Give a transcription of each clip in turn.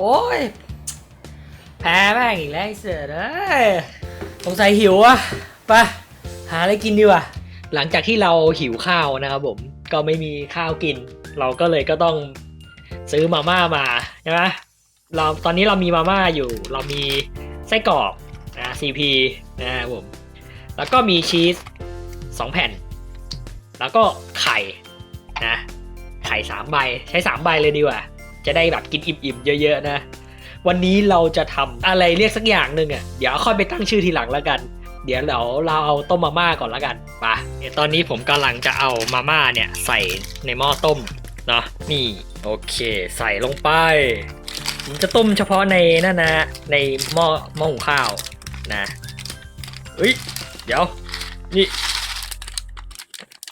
โอ้ย แพ้แม่งอีกแล้วไอ้เสือเอ้ยสงสัยหิวอะไปหาอะไรกินดีกว่าหลังจากที่เราหิวข้าวนะครับผมก็ไม่มีข้าวกิน เราก็เลยก็ต้องซื้อมาม่ามาใช่ไหมเราตอนนี้เรามีมาม่าอยู่ เรามีไส้กรอกนะ CP นะครับผมแล้วก็มีชีสสองแผ่น แล้วก็ไข่นะไข่สามใบใช้สามใบเลยดีกว่า จะได้แบบกินอิ่มๆเยอะๆนะ วันนี้เราจะทำอะไรเรียกสักอย่างหนึ่งอะเดี๋ยวค่อยไปตั้งชื่อทีหลังแล้วกัน เดี๋ยวเราเราเอาต้มมาม่าก่อนแล้วกันไปะเนี่ยตอนนี้ผมกำลังจะเอามาม่าเนี่ยใส่ในหม้อต้มเนาะนี่โอเค ใส่ลงไปผมจะต้มเฉพาะในนั่นนะในหม้อหม้อหุงข้าวนะเฮ้ยเดี๋ยวนี่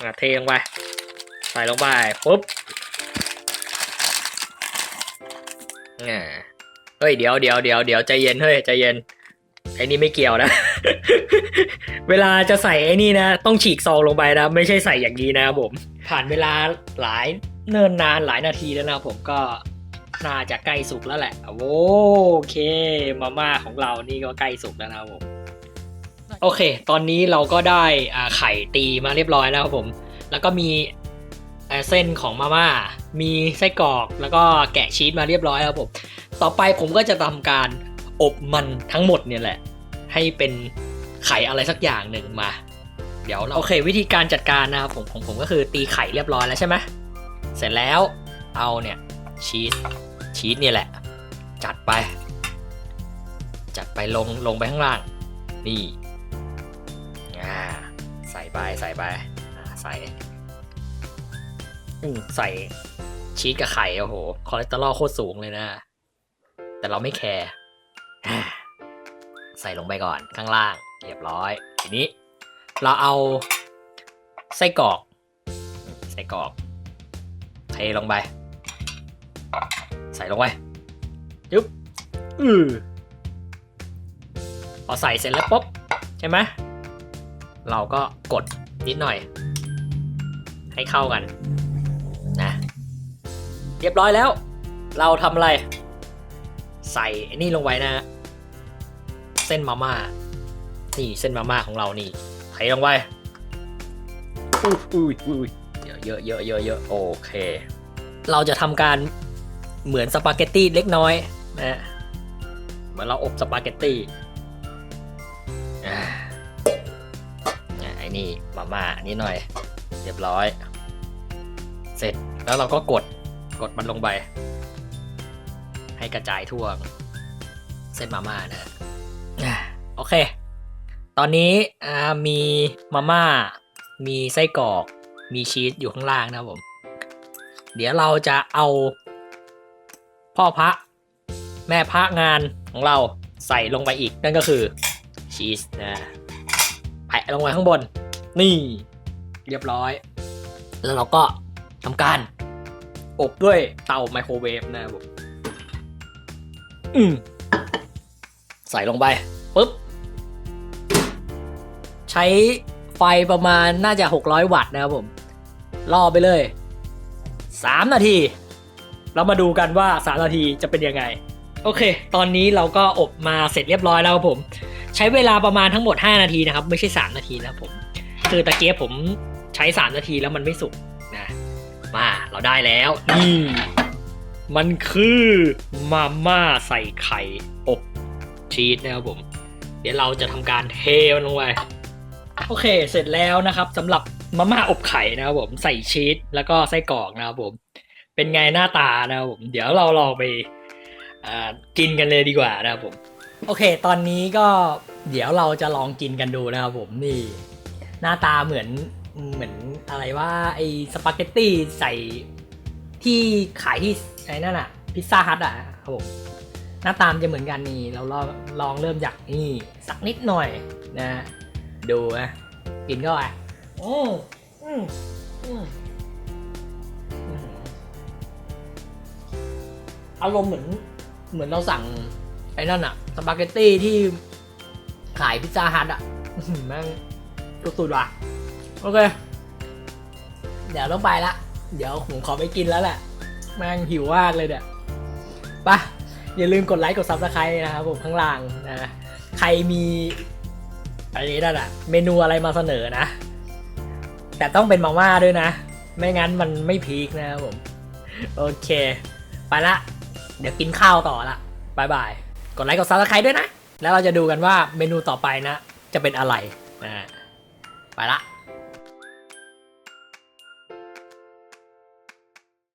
อะเทลงไปใส่ลงไปปุ๊บ อ่าเฮ้ยเดี๋ยวเดี๋ยวเดี๋ยวเดี๋ยวใจเย็นเฮ้ยใจเย็นไอ้นี่ไม่เกี่ยวนะ เวลาจะใส่ไอ้นี่นะ ต้องฉีกซองลงไปนะ ไม่ใช่ใส่อย่างนี้นะครับผม ผ่านเวลาหลายเนิ่นนานหลายนาทีแล้วนะผมก็น่าจะใกล้สุกแล้วแหละ โอเค มาม่าของเรานี่ก็ใกล้สุกแล้วนะผม โอเค ตอนนี้เราก็ได้อ่าไข่ตีมาเรียบร้อยแล้วครับผม แล้วก็มี เส้นของมาม่า มีไส้กรอก แล้วก็แกะชีสมาเรียบร้อยแล้วครับผม ต่อไปผมก็จะทำการอบมันทั้งหมดเนี่ยแหละ ให้เป็นไข่อะไรสักอย่างหนึ่งมา เดี๋ยวเราโอเค วิธีการจัดการนะครับผมของผมก็คือตีไข่เรียบร้อยแล้วใช่ไหมเสร็จแล้วเอาเนี่ยชีสชีสเนี่ยแหละ จัดไป จัดไปลงลงไปข้างล่าง นี่อ่าใส่ไปใส่ไปใส่ ใส่ชีสกับไข่โอ้โหคอเลสเตอรอลโคตรสูงเลยนะ แต่เราไม่แคร์ใส่ลงไปก่อนข้างล่าง เรียบร้อย ทีนี้ เราเอาไส้กรอกไส้กรอกเทลงไป ใส่ลงไปยึบอือพอใส่เสร็จแล้วปุ๊บใช่ไหมเราก็กดนิดหน่อย ให้เข้ากัน เรียบร้อยแล้ว เราทำอะไร ใส่ไอ้นี่ลงไปนะ เส้นมาม่า นี่เส้นมาม่าของเรานี่เทลงไปอุ้ยอุ้ยอุ้ยเยอะเยอะเยอะเยอะเยอะโอเค เราจะทำการเหมือนสปาเกตตี้เล็กน้อยนะเหมือนเราอบสปาเกตตี้อ่าอะไอ้นี่มาม่านิดหน่อย เรียบร้อย เสร็จแล้วเราก็กด กดมันลงไป ให้กระจายทั่วเส้นมาม่านะอะโอเค ตอนนี้มีมาม่า มีไส้กรอก มีชีสอยู่ข้างล่างนะผม เดี๋ยวเราจะเอา พ่อพระแม่พระงานของเราใส่ลงไปอีก นั่นก็คือชีสนะแปะลงไปข้างบน นี่ เรียบร้อย แล้วเราก็ทำการ อบด้วยเตาไมโครเวฟนะครับผมอืมใส่ลงไปปุ๊บ ใช้ไฟประมาณน่าจะ 600 วัตต์นะครับผมรอไปเลย 3 นาที เรามาดูกันว่า 3 นาทีจะเป็นยังไง โอเค ตอนนี้เราก็อบมาเสร็จเรียบร้อยแล้วครับผม ใช้เวลาประมาณทั้งหมด 5 นาทีนะครับ ไม่ใช่ 3 นาทีนะครับผม คือตะเกียบผมใช้ 3 นาทีแล้วมันไม่สุก นะมาเราได้แล้วนี่มันคือมาม่าใส่ไข่อบชีสนะครับผม เดี๋ยวเราจะทำการเทมันลงไปโอเค เสร็จแล้วนะครับสำหรับมาม่าอบไข่นะครับผมใส่ชีสแล้วก็ไส้กรอกนะครับผม เป็นไงหน้าตานะครับผม เดี๋ยวเราลองไปอ่ากินกันเลยดีกว่านะครับผม โอเค ตอนนี้ก็เดี๋ยวเราจะลองกินกันดูนะครับผมนี่ หน้าตาเหมือน เหมือนอะไรว่าไอสปาเกตตี้ใส่ที่ขายที่ไอ้นั่นอะพิซซ่าฮัทอะครับผมหน้าตามนจะเหมือนกันนี่ เราลองลองเริ่มจากนี่ สักนิดหน่อยนะ ดูนะกินเข้าไปอืมอืมอืมอืมอารมณ์เหมือนเหมือนเราสั่งไอ้นั่นอะสปาเกตตี้ที่ขายพิซซ่าฮัทอะอื้อหือแม่งสุดๆว่ะ โอเค เดี๋ยวต้องไปละ เดี๋ยวผมขอไปกินแล้วแหละแม่งหิวมากเลยเนี่ยไปอย่าลืมกดไลค์กดซับสไครต์นะครับผมข้างล่างนะใครมีอะไรนั่นอะเมนูอะไรมาเสนอนะ แต่ต้องเป็นมาม่าด้วยนะ ไม่งั้นมันไม่พีคนะครับผม โอเค ไปละ เดี๋ยวกินข้าวต่อละบายบาย กดไลค์กดซับสไครต์ด้วยนะ แล้วเราจะดูกันว่าเมนูต่อไปนะ จะเป็นอะไรนะไปละ